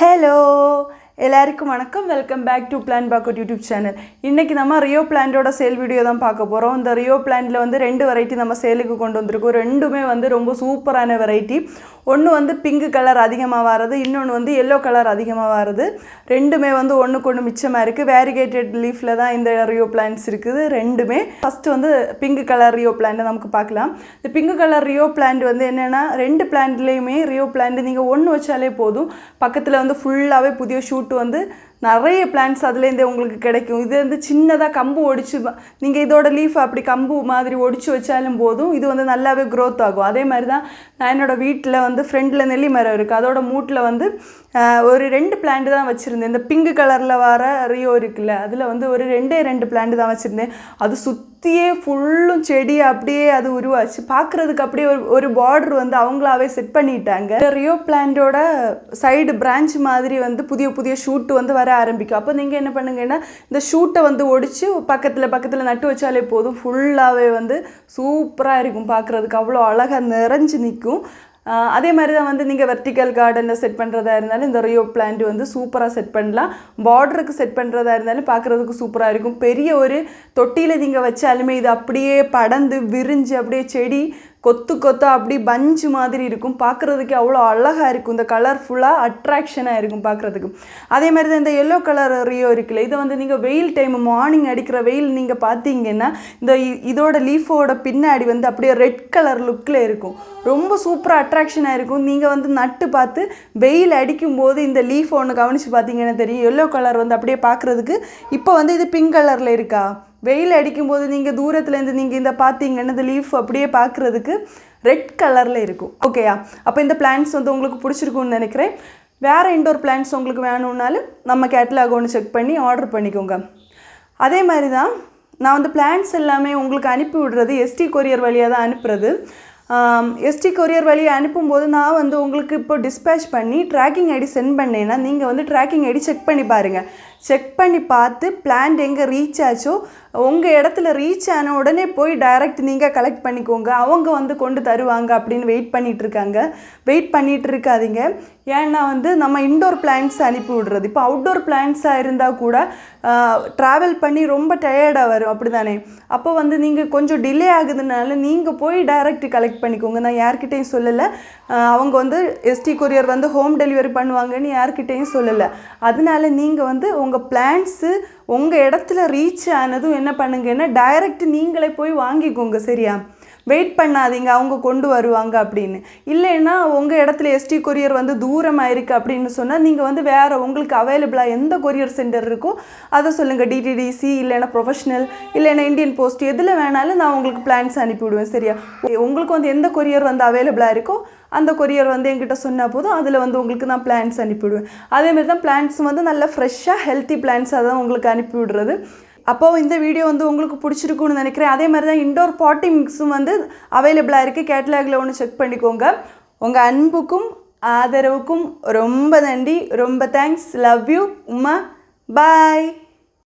Hello எல்லாருக்கும் வணக்கம். Welcome back to பிளான் பாக்கோட் யூடியூப் சேனல் இன்றைக்கி நம்ம ரியோ பிளான்டோட சேல் வீடியோ தான் பார்க்க போகிறோம் இந்த ரியோ பிளான்ட்டில் வந்து ரெண்டு வெரைட்டி நம்ம சேலுக்கு கொண்டு வந்திருக்கோம். ரெண்டுமே வந்து ரொம்ப சூப்பரான வெரைட்டி ஒன்று வந்து பிங்க் கலர் அதிகமாக வர்றது இன்னொன்று வந்து எல்லோ கலர் அதிகமாக வர்றது ரெண்டுமே வந்து ஒன்றுக்கு ஒன்று மிச்சமாக இருக்குது வேரிகேட்டட் லீஃபில் தான் இந்த ரியோ பிளான்ஸ் இருக்குது. ரெண்டுமே ஃபஸ்ட்டு வந்து பிங்க் கலர் ரியோ பிளான்ட் நமக்கு பார்க்கலாம். இந்த பிங்க் கலர் ரியோ பிளான்ட் வந்து என்னென்னா ரெண்டு பிளான்ட்லேயுமே ரியோ பிளான்ட் நீங்கள் ஒன்று வச்சாலே போதும். பக்கத்தில் வந்து ஃபுல்லாகவே புதிய ஷூட் வந்து நிறைய பிளான்ஸ் அதுலேருந்து உங்களுக்கு கிடைக்கும். இது வந்து சின்னதாக கம்பு ஒடிச்சு நீங்கள் இதோட லீஃப் அப்படி கம்பு மாதிரி ஒடிச்சு வச்சாலும் போதும் இது வந்து நல்லாவே க்ரோத் ஆகும். அதே மாதிரி தான் நான் என்னோடய வீட்டில் வந்து ஃப்ரெண்டில் நெல்லி மரம் இருக்குது அதோட மூட்டில் வந்து ஒரு ரெண்டு பிளான்ட் தான் வச்சுருந்தேன். இந்த பிங்க் கலரில் வர ரியோ இருக்குல்ல அதில் வந்து ஒரு ரெண்டே ரெண்டு பிளான்ட் தான் வச்சுருந்தேன். அது சுற்றியே ஃபுல்லும் செடி அப்படியே அது உருவாச்சு. பார்க்குறதுக்கு அப்படியே ஒரு ஒரு பார்டர் வந்து அவங்களாவே செட் பண்ணிட்டாங்க. ரியோ பிளான்டோட சைடு பிரான்ச் மாதிரி வந்து புதிய புதிய ஷூட் வந்து வர ஆரம்பிக்கும். அப்போ நீங்கள் என்ன பண்ணுங்கன்னா இந்த ஷூட்டை வந்து ஒடிச்சு பக்கத்தில் பக்கத்தில் நட்டு வச்சாலே போதும். ஃபுல்லாகவே வந்து சூப்பராக இருக்கும் பார்க்குறதுக்கு. அவ்வளோ அழகாக நிறைஞ்சு நிற்கும். அதே மாதிரி தான் வந்து நீங்கள் வெர்டிக்கல் கார்டனில் செட் பண்ணுறதா இருந்தாலும் இந்த ரியோ பிளான்ட் வந்து சூப்பராக செட் பண்ணலாம். பார்டருக்கு செட் பண்ணுறதா இருந்தாலும் பார்க்குறதுக்கு சூப்பராக இருக்கும். பெரிய ஒரு தொட்டியில் நீங்கள் வச்சாலுமே இது அப்படியே படந்து விரிஞ்சு அப்படியே செடி கொத்து கொத்தா அப்படி பஞ்சு மாதிரி இருக்கும். பார்க்குறதுக்கு அவ்வளோ அழகாக இருக்கும். இந்த கலர்ஃபுல்லாக அட்ராக்ஷனாக இருக்கும் பார்க்குறதுக்கு. அதே மாதிரி தான் இந்த எல்லோ கலர் ரியோ இருக்குல்ல. இதை வந்து நீங்கள் வெயில் டைம் மார்னிங் அடிக்கிற வெயில் நீங்கள் பார்த்தீங்கன்னா இந்த இதோட லீஃபோட பின்னாடி வந்து அப்படியே ரெட் கலர் லுக்கில் இருக்கும். ரொம்ப சூப்பராக அட்ராக்ஷனாக இருக்கும். நீங்கள் வந்து நட்டு பார்த்து வெயில் அடிக்கும்போது இந்த லீஃப் ஒன்று கவனித்து பார்த்தீங்கன்னா தெரியும். எல்லோ கலர் வந்து அப்படியே பார்க்குறதுக்கு. இப்போ வந்து இது பிங்க் கலரில் இருக்கா? வெயில் அடிக்கும்போது நீங்கள் தூரத்துலேருந்து நீங்கள் இந்த பார்த்தீங்கன்னா இந்த லீஃப் அப்படியே பார்க்குறதுக்கு ரெட் கலரில் இருக்கும். ஓகேயா அப்போ இந்த பிளான்ஸ் வந்து உங்களுக்கு பிடிச்சிருக்கும்னு நினைக்கிறேன். வேறு இண்டோர் பிளான்ஸ் உங்களுக்கு வேணும்னாலும் நம்ம கேட்லாக் ஒன்று செக் பண்ணி ஆர்டர் பண்ணிக்கோங்க. அதே மாதிரி தான் நான் வந்து பிளான்ஸ் எல்லாமே உங்களுக்கு அனுப்பி விடுறது எஸ்டி கொரியர் வழியாக தான் அனுப்புறது. எஸ்டி கொரியர் வழியை அனுப்பும்போது நான் வந்து உங்களுக்கு இப்போ டிஸ்பேச் பண்ணி ட்ராக்கிங் ஐடி சென்ட் பண்ணேன்னா நீங்கள் வந்து ட்ராக்கிங் ஐடி செக் பண்ணி பாருங்கள் செக் பண்ணி பார்த்து பிளான்ட் எங்கே ரீச் ஆச்சோ உங்கள் இடத்துல ரீச் ஆன உடனே போய் டைரக்ட் நீங்கள் கலெக்ட் பண்ணிக்கோங்க. அவங்க வந்து கொண்டு தருவாங்க அப்படின்னு வெயிட் பண்ணிகிட்ருக்காங்க இருக்காங்க. வெயிட் பண்ணிகிட்டு இருக்காதீங்க. ஏன்னா வந்து நம்ம இன்டோர் பிளான்ஸ் அனுப்பி விடுறது. இப்போ அவுட்டோர் பிளான்ஸாக இருந்தால் கூட ட்ராவல் பண்ணி ரொம்ப டயர்டாக வரும். அப்படி தானே அப்போ வந்து நீங்கள் கொஞ்சம் டிலே ஆகுதுனால நீங்கள் போய் டைரக்ட் கலெக்ட் பண்ணிக்கோங்க. நான் யார்கிட்டையும் சொல்லலை. அவங்க வந்து எஸ்டி கொரியர் வந்து ஹோம் டெலிவரி பண்ணுவாங்கன்னு யார்கிட்டையும் சொல்லலை. அதனால நீங்கள் வந்து உங்கள் பிளான்ஸு உங்கள் இடத்துல ரீச் ஆனதும் என்ன பண்ணுங்கன்னா டைரக்ட் நீங்களே போய் வாங்கிக்கோங்க சரியா? வெயிட் பண்ணாதீங்க அவங்க கொண்டு வருவாங்க அப்படின்னு. இல்லைன்னா உங்கள் இடத்துல எஸ்டி கொரியர் வந்து தூரமாக இருக்குது அப்படின்னு சொன்னால் நீங்கள் வந்து வேறு உங்களுக்கு அவைலபிளாக எந்த கொரியர் சென்டர் இருக்கோ அதை சொல்லுங்கள் டிடிடிசி இல்லைன்னா ப்ரொஃபஷனல் இல்லைன்னா இந்தியன் போஸ்ட் எதில் வேணாலும் நான் உங்களுக்கு பிளான்ஸ் அனுப்பிவிடுவேன் சரியா? உங்களுக்கு வந்து எந்த கொரியர் வந்து அவைலபிளாக இருக்கோ அந்த கொரியர் வந்து என்கிட்ட சொன்னால் போதும் அதில் வந்து உங்களுக்கு நான் பிளான்ஸ் அனுப்பிவிடுவேன். அதேமாதிரி தான் பிளான்ஸ் வந்து நல்ல ஃப்ரெஷ்ஷாக ஹெல்த்தி பிளான்ஸாக தான் உங்களுக்கு அனுப்பி விடுறது அப்போது இந்த வீடியோ வந்து உங்களுக்கு பிடிச்சிருக்குன்னு நினைக்கிறேன். அதே மாதிரி தான் இண்டோர் பாட்டி மிக்ஸும் வந்து அவைலபிளாக இருக்குது கேட்லாகில் ஒன்று செக் பண்ணிக்கோங்க. உங்கள் அன்புக்கும் ஆதரவுக்கும் ரொம்ப நன்றி. ரொம்ப thanks love you Uma bye